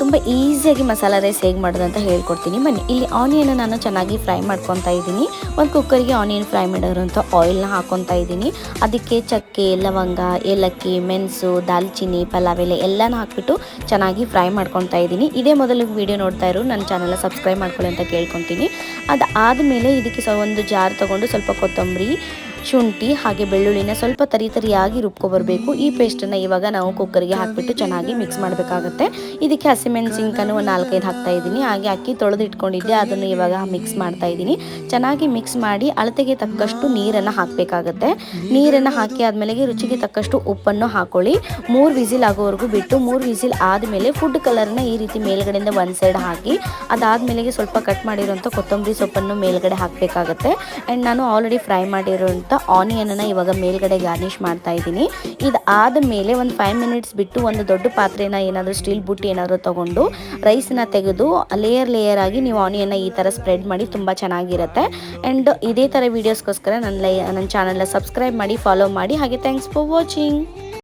ತುಂಬ ಈಸಿಯಾಗಿ ಮಸಾಲ ರೈಸ್ ಹೇಗೆ ಮಾಡೋದು ಅಂತ ಹೇಳ್ಕೊಡ್ತೀನಿ. ಬನ್ನಿ, ಇಲ್ಲಿ ಆನಿಯನ್ ನಾನು ಚೆನ್ನಾಗಿ ಫ್ರೈ ಮಾಡ್ಕೊತಾ ಇದ್ದೀನಿ. ಒಂದು ಕುಕ್ಕರ್ಗೆ ಆನಿಯನ್ ಫ್ರೈ ಮಾಡಿರೋಂಥ ಆಯಿಲ್ನ ಹಾಕೊತಾ ಇದ್ದೀನಿ. ಅದಕ್ಕೆ ಚಕ್ಕೆ, ಲವಂಗ, ಏಲಕ್ಕಿ, ಮೆಣಸು, ದಾಲ್ಚಿನ್ನಿ, ಪಲಾವ್ ಎಲೆ ಎಲ್ಲನ ಹಾಕ್ಬಿಟ್ಟು ಚೆನ್ನಾಗಿ ಫ್ರೈ ಮಾಡ್ಕೊತಾ ಇದ್ದೀನಿ. ಇದೇ ಮೊದಲು ವೀಡಿಯೋ ನೋಡ್ತಾ ಇರೋ, ನನ್ನ ಚಾನಲ್ನ ಸಬ್ಸ್ಕ್ರೈಬ್ ಮಾಡ್ಕೊಳ್ಳಿ ಅಂತ ಕೇಳ್ಕೊತೀನಿ. ಅದಾದಮೇಲೆ ಇದಕ್ಕೆ ಸ ಒಂದು ಜಾರ್ ತೊಗೊಂಡು ಸ್ವಲ್ಪ ಕೊತ್ತಂಬರಿ ಶುಂಠಿ ಹಾಗೆ ಬೆಳ್ಳುಳ್ಳಿನ ಸ್ವಲ್ಪ ತರಿ ತರಿಯಾಗಿ ರುಬ್ಕೊಬರ್ಬೇಕು ಈ ಪೇಸ್ಟನ್ನು ಇವಾಗ ನಾವು ಕುಕ್ಕರ್ಗೆ ಹಾಕಿಬಿಟ್ಟು ಚೆನ್ನಾಗಿ ಮಿಕ್ಸ್ ಮಾಡಬೇಕಾಗುತ್ತೆ. ಇದಕ್ಕೆ ಹಸಿಮೆಣಸಿನ್ಕಾನು ಒಂದು ನಾಲ್ಕೈದು ಹಾಕ್ತಾ ಇದ್ದೀನಿ. ಹಾಗೆ ಅಕ್ಕಿ ತೊಳೆದು ಇಟ್ಕೊಂಡಿದ್ದೆ ಅದನ್ನು ಇವಾಗ ಮಿಕ್ಸ್ ಮಾಡ್ತಾ ಇದ್ದೀನಿ. ಚೆನ್ನಾಗಿ ಮಿಕ್ಸ್ ಮಾಡಿ ಅಳತೆಗೆ ತಕ್ಕಷ್ಟು ನೀರನ್ನು ಹಾಕಬೇಕಾಗತ್ತೆ. ನೀರನ್ನು ಹಾಕಿ ಆದಮೇಲೆ ರುಚಿಗೆ ತಕ್ಕಷ್ಟು ಉಪ್ಪನ್ನು ಹಾಕೊಳ್ಳಿ. ಮೂರು ವಿಸಿಲ್ ಆಗೋವರೆಗೂ ಬಿಟ್ಟು ಮೂರು ವಿಸಿಲ್ ಆದಮೇಲೆ ಫುಡ್ ಕಲರ್ನ ಈ ರೀತಿ ಮೇಲ್ಗಡೆಯಿಂದ ಒಂದು ಸೈಡ್ ಹಾಕಿ ಅದಾದಮೇಲೆಗೆ ಸ್ವಲ್ಪ ಕಟ್ ಮಾಡಿರುವಂಥ ಕೊತ್ತಂಬರಿ ಸೊಪ್ಪನ್ನು ಮೇಲ್ಗಡೆ ಹಾಕಬೇಕಾಗತ್ತೆ. ಆ್ಯಂಡ್ ನಾನು ಆಲ್ರೆಡಿ ಫ್ರೈ ಮಾಡಿರೋಂಥ ಆನಿಯನನ್ನು ಇವಾಗ ಮೇಲ್ಗಡೆ ಗಾರ್ನಿಷ್ ಮಾಡ್ತಾ ಇದ್ದೀನಿ. ಇದಾದ ಮೇಲೆ ಒಂದು ಫೈವ್ ಮಿನಿಟ್ಸ್ ಬಿಟ್ಟು ಒಂದು ದೊಡ್ಡ ಪಾತ್ರೆನ ಏನಾದರೂ ಸ್ಟೀಲ್ ಬುಟ್ಟಿ ಏನಾದರೂ ತೊಗೊಂಡು ರೈಸನ್ನ ತೆಗೆದು ಲೇಯರ್ ಲೇಯರ್ ಆಗಿ ನೀವು ಆನಿಯನ್ನ ಈ ಥರ ಸ್ಪ್ರೆಡ್ ಮಾಡಿ ತುಂಬ ಚೆನ್ನಾಗಿರುತ್ತೆ. ಆ್ಯಂಡ್ ಇದೇ ಥರ ವೀಡಿಯೋಸ್ಗೋಸ್ಕರ ನನ್ನ ಲೈ ನನ್ನ ಚಾನಲ್ನ ಸಬ್ಸ್ಕ್ರೈಬ್ ಮಾಡಿ ಫಾಲೋ ಮಾಡಿ. ಹಾಗೆ ಥ್ಯಾಂಕ್ಸ್ ಫಾರ್ ವಾಚಿಂಗ್